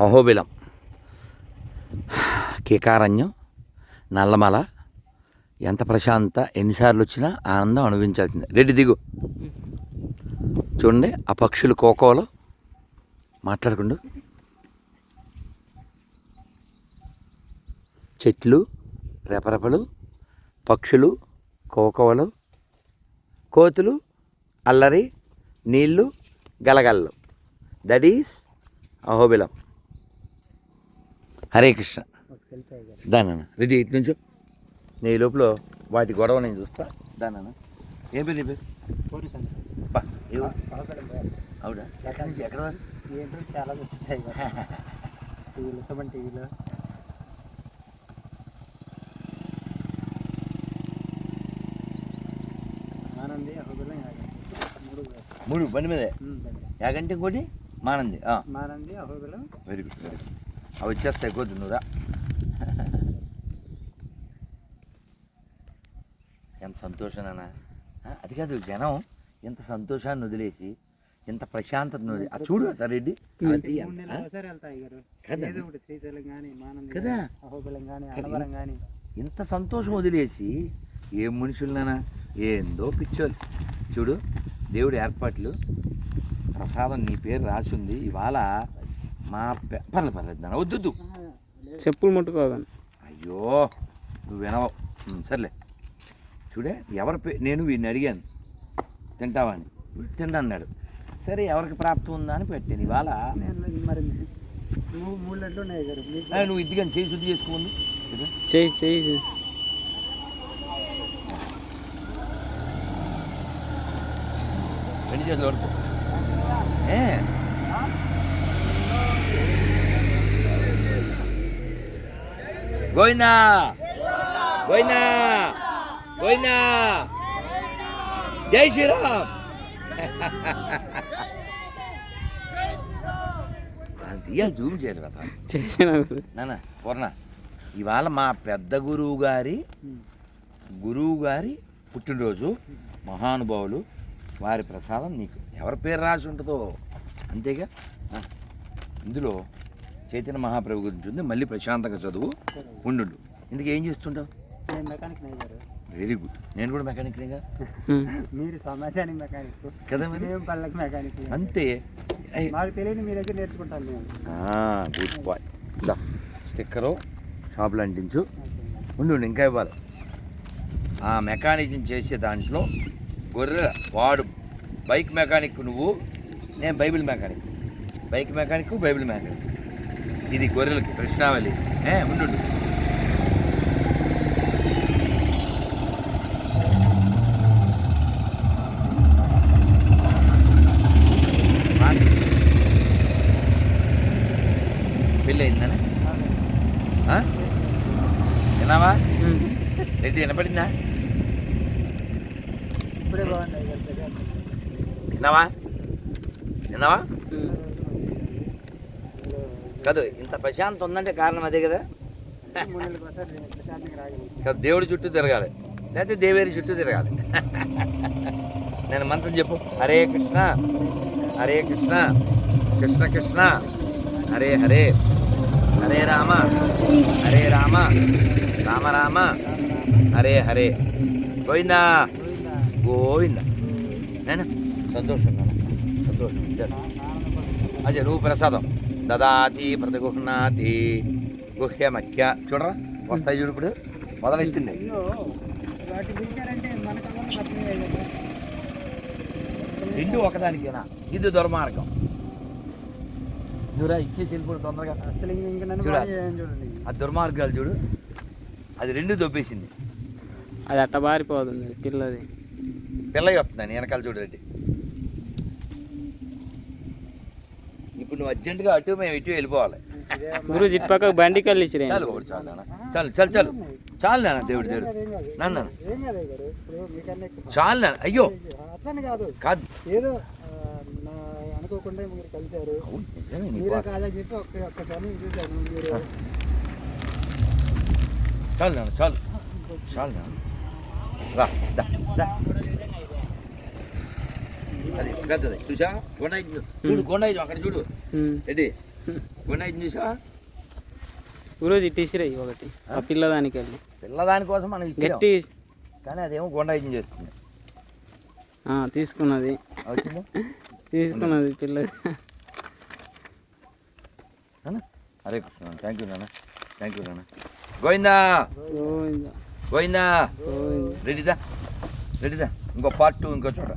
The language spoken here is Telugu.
అహోబిలం. కేకారణ్యం నల్లమల ఎంత ప్రశాంత ఎన్నిసార్లు వచ్చినా ఆనందం అనుభవించాల్సింది. రెడ్డి దిగు. చూడండి ఆ పక్షులు కోకోలో. మాట్లాడకుండా. చెట్లు రెపరెపలు పక్షులు కోకవలు కోతులు అల్లరి నీళ్ళు గలగల్లు దట్ ఈస్ అహోబిలం. హరే కృష్ణ. దానా రెడీ ఇటు నుంచో. నీ లోపల వాటి గొడవ నేను చూస్తా. దానా ఏం పేరు నీ పేరు? అవునా? ఎక్కడి? ఏంటో చాలా వస్తాయి టీవీలో సెవెన్ టీవీలో యాగంటి మూడు బండి. మీదే. యాగంటే ఇంకోటి? Mahanandi. Mahanandi Ahobilam. Very good very good. అవి వచ్చేస్తాయి కొద్ది నువ్వురా ఎంత సంతోషం నాన్న. ఆ, అది కాదు జనం ఎంత సంతోషాన్ని వదిలేసి ఎంత ప్రశాంతతను వదిలి- ఆ చూడు సార్ రెడ్డి. కదా? ఇంత సంతోషం వదిలేసి ఏం మనుషులనా ఏందో పిచ్చోలు చూడు దేవుడి ఏర్పాట్లు ప్రసాదం నీ పేరు రాసి ఉంది ఇవాళ మా పె- పర్లేదు పర్లేదు నాన్న వద్దు చెప్పులు ముట్టుకోగాను అయ్యో నువ్వు వినవు? సర్లే. చూడే ఎవరి పే నేను వీడిని అడిగాను. తింటావా అని. తింటా అన్నాడు. సరే ఎవరికి ప్రాప్తం ఉందా అని పెట్టాను. ఇవాళ నేను మరి నువ్వు మూడు లెట్లు ఉన్నాయి గారు మీకు ఆ, నువ్వు ఇదిగా చేయి శుద్ధి చేసుకోండి చెయ్యి చెయ్యి రెండు చేతులు వరకు. ఏ? గోయినా గోయినా గోయినా జై శ్రీరామ్ అది తీయాలి జూమ్ చేయాలి కదా? చేసిన నాన్న పూర్ణ. ఇవాళ మా పెద్ద గురువు గారి. గురువు గారి పుట్టినరోజు మహానుభావులు వారి ప్రసాదం నీకు ఎవరి పేరు రాసి ఉంటుందో అంతేగా? ఇందులో చైతన్య మహాప్రభు గురించి ఉంది. మళ్ళీ ప్రశాంతంగా చదువు ఉండు ఇందుకు ఏం చేస్తుంటావు? నేను మెకానిక్ వెరీ గుడ్ నేను కూడా మెకానిక్గా మీరు సమాజానికి మెకానిక్ కదా మరి? మేము పళ్ళకి మెకానిక్ అంతే. మాకు తెలియని మీ దగ్గర నేర్చుకుంటాను ఆ, గుడ్ బాయ్ దా స్టిక్కరు షాప్లో అంటించు. ఉండు ఉండు, ఇంకా ఇవ్వాలి. ఆ మెకానిజం చేసే దాంట్లో గొర్రె వాడు బైక్ మెకానిక్ నువ్వు నేను bible mechanic bike mechanic bible mechanic ఇది గొర్రెలకి కృష్ణావళి. ఏ ఉండు ఉండు. మాకు పెళ్ళి అయిందనా ఆ? విన్నావా రెడ్డి వినపడిందా? విన్నావా విన్నావా కాదు ఇంత ప్రశాంతం ఉందంటే కారణం అదే కదా. కాదు దేవుడి చుట్టూ తిరగాలి. లేకపోతే దేవేరి చుట్టూ తిరగాలి. నేను మంత్రం చెప్పు. హరే కృష్ణ హరే కృష్ణ కృష్ణ కృష్ణ హరే హరే హరే రామ హరే రామ రామ రామ హరే హరే. గోవిందా? గోవింద. నేను సంతోషం నాన్న సంతోషం. అదే నువ్వు ప్రసాదం. దదాతి ప్రతిగుహ్నాతి గుహ్యమఖ్య చూడరా? వస్తాయి చూడు ఇప్పుడు. మొదలెట్టింది కాదు. రెండు ఒకదానికేనా? ఇది దుర్మార్గం. నువ్వురా ఇచ్చేసి వెళ్ళిపోడు తొందరగా. అసలు చూడండి. ఆ దుర్మార్గాలు చూడు. అది రెండు దొబ్బేసింది. అది అట్ట బారిపోతుంది పిల్లది. పిల్ల వస్తుందని వెనకాల చూడు రెడ్డి ఇప్పుడు నువ్వు అర్జెంటుగా అటు మేము ఇటు వెళ్ళిపోవాలి. ఇదే గురు ఇటు పక్కకు బండి కళ్ళు ఇచ్చిరే చాలు ఒకటి చాలు నాన్న. చాలు చాలు చాలు. చాలు నాన్న దేవుడు దేవుడు. నాన్న చాలు నాన్న అయ్యో. అట్లని కాదు. కాదు. ఏదో అనుకోకుండా మీరు కలిశారు. అవును, నిజమే నీ మీరే బాధ. కాదని చెప్పి ఒక్క ఒక్కసారి చూశాను మీరు. చాలు నాన్న చాలు. చాలు నాన్న. రా దా, దా. అది పెద్దది. చూసా కొండ చూడు కొండ అక్కడ చూడు. రెడ్డి గుండైతుంది చూసావా ఈరోజు ఇటు ఇసిరాయి ఒకటి. ఆ పిల్లదానికి వెళ్ళి పిల్లదాని కోసం మనం గట్టి కానీ అదేమో గుండైతుంది చేస్తుంది. తీసుకున్నది. తీసుకున్నది నాన్న? హరే కృష్ణ థ్యాంక్ యూ నాన్న. థ్యాంక్ యూ నాన్న. గోవిందా? గోవిందా. గోవిందా? రెడీదా రెడీదా ఇంకో పార్ట్ టూ ఇంకో చోట.